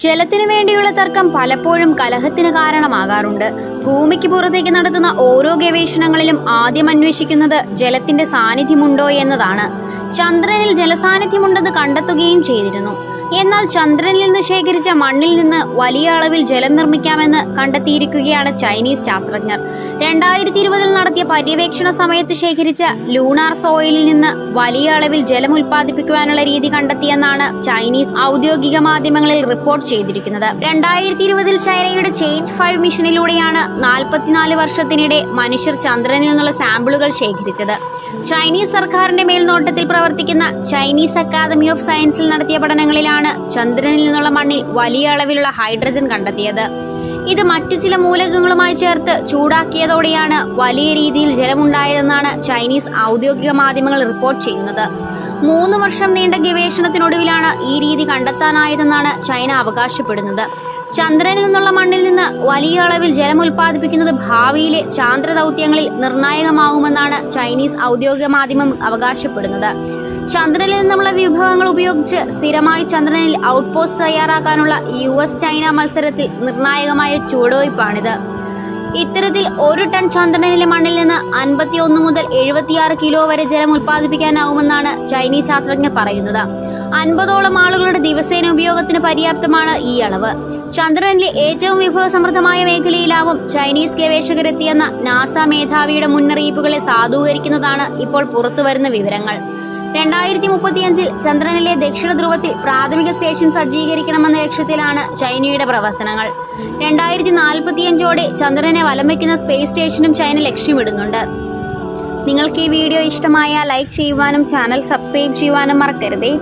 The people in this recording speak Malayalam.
ജലത്തിനു വേണ്ടിയുള്ള തർക്കം പലപ്പോഴും കലഹത്തിന് കാരണമാകാറുണ്ട്. ഭൂമിക്ക് പുറത്തേക്ക് നടത്തുന്ന ഓരോ ഗവേഷണങ്ങളിലും ആദ്യം അന്വേഷിക്കുന്നത് ജലത്തിന്റെ സാന്നിധ്യമുണ്ടോ എന്നതാണ്. ചന്ദ്രനിൽ ജലസാന്നിധ്യമുണ്ടെന്ന് കണ്ടെത്തുകയും ചെയ്തിരുന്നു. എന്നാൽ ചന്ദ്രനിൽ നിന്ന് ശേഖരിച്ച മണ്ണിൽ നിന്ന് വലിയ അളവിൽ ജലം നിർമ്മിക്കാമെന്ന് കണ്ടെത്തിയിരിക്കുകയാണ് ചൈനീസ് ശാസ്ത്രജ്ഞർ. രണ്ടായിരത്തി ഇരുപതിൽ നടത്തിയ പര്യവേക്ഷണ സമയത്ത് ശേഖരിച്ച ലൂണാർ സോയിലിൽ നിന്ന് വലിയ അളവിൽ ജലം ഉൽപ്പാദിപ്പിക്കുവാനുള്ള രീതി കണ്ടെത്തിയെന്നാണ് ചൈനീസ് ഔദ്യോഗിക മാധ്യമങ്ങളിൽ റിപ്പോർട്ട് ചെയ്തിരിക്കുന്നത്. രണ്ടായിരത്തി ഇരുപതിൽ ചൈനയുടെ ചേഞ്ച് ഫൈവ് മിഷനിലൂടെയാണ് നാൽപ്പത്തിനാല് വർഷത്തിനിടെ മനുഷ്യർ ചന്ദ്രനിൽ നിന്നുള്ള സാമ്പിളുകൾ ശേഖരിച്ചത്. ചൈനീസ് സർക്കാരിന്റെ മേൽനോട്ടത്തിൽ പ്രവർത്തിക്കുന്ന ചൈനീസ് അക്കാദമി ഓഫ് സയൻസിൽ നടത്തിയ പഠനങ്ങളിലാണ് ചന്ദ്രനിൽ നിന്നുള്ള മണ്ണിൽ വലിയ അളവിലുള്ള ഹൈഡ്രജൻ കണ്ടെത്തിയത്. ഇത് മറ്റു ചില മൂലകങ്ങളുമായി ചേർത്ത് ചൂടാക്കിയതോടെയാണ് വലിയ രീതിയിൽ ജലമുണ്ടായതെന്നാണ് ചൈനീസ് ഔദ്യോഗിക മാധ്യമങ്ങൾ റിപ്പോർട്ട് ചെയ്യുന്നത്. മൂന്ന് വർഷം നീണ്ട ഗവേഷണത്തിനൊടുവിലാണ് ഈ രീതി കണ്ടെത്താനായതെന്നാണ് ചൈന അവകാശപ്പെടുന്നത്. ചന്ദ്രനിൽ നിന്നുള്ള മണ്ണിൽ നിന്ന് വലിയ അളവിൽ ജലം ഉൽപ്പാദിപ്പിക്കുന്നത് ഭാവിയിലെ ചാന്ദ്ര ദൗത്യങ്ങളിൽ നിർണായകമാകുമെന്നാണ് ചൈനീസ് ഔദ്യോഗിക മാധ്യമം അവകാശപ്പെടുന്നത്. ചന്ദ്രനിൽ നിന്നുള്ള വിഭവങ്ങൾ ഉപയോഗിച്ച് സ്ഥിരമായി ചന്ദ്രനിൽ ഔട്ട് പോസ്റ്റ് തയ്യാറാക്കാനുള്ള യു എസ് ചൈന മത്സരത്തിൽ നിർണായകമായ ചുവടുവയ്പ്പാണിത് ഇത്തരത്തിൽ ഒരു ടൺ ചന്ദ്രനിലെ മണ്ണിൽ നിന്ന് അൻപത്തി ഒന്ന് മുതൽ എഴുപത്തിയാറ് കിലോ വരെ ജലം ഉൽപ്പാദിപ്പിക്കാനാവുമെന്നാണ് ചൈനീസ് ശാസ്ത്രജ്ഞർ പറയുന്നത്. അൻപതോളം ആളുകളുടെ ദിവസേന ഉപയോഗത്തിന് പര്യാപ്തമാണ് ഈ അളവ്. ചന്ദ്രനിലെ ഏറ്റവും വിഭവസമൃദ്ധമായ മേഖലയിലാവും ചൈനീസ് ഗവേഷകരെത്തിയെന്ന നാസ മേധാവിയുടെ മുന്നറിയിപ്പുകളെ സാധൂകരിക്കുന്നതാണ് ഇപ്പോൾ പുറത്തുവരുന്ന വിവരങ്ങൾ. രണ്ടായിരത്തി മുപ്പത്തിയഞ്ചിൽ ചന്ദ്രനിലെ ദക്ഷിണ ധ്രുവത്തിൽ പ്രാഥമിക സ്റ്റേഷൻ സജ്ജീകരിക്കണമെന്ന ലക്ഷ്യത്തിലാണ് ചൈനയുടെ പ്രവർത്തനങ്ങൾ. രണ്ടായിരത്തി നാൽപ്പത്തിയഞ്ചോടെ ചന്ദ്രനെ വലം വയ്ക്കുന്ന സ്പേസ് സ്റ്റേഷനും ചൈന ലക്ഷ്യമിടുന്നുണ്ട്. നിങ്ങൾക്ക് ഈ വീഡിയോ ഇഷ്ടമായ ലൈക്ക് ചെയ്യുവാനും ചാനൽ സബ്സ്ക്രൈബ് ചെയ്യുവാനും മറക്കരുതേ.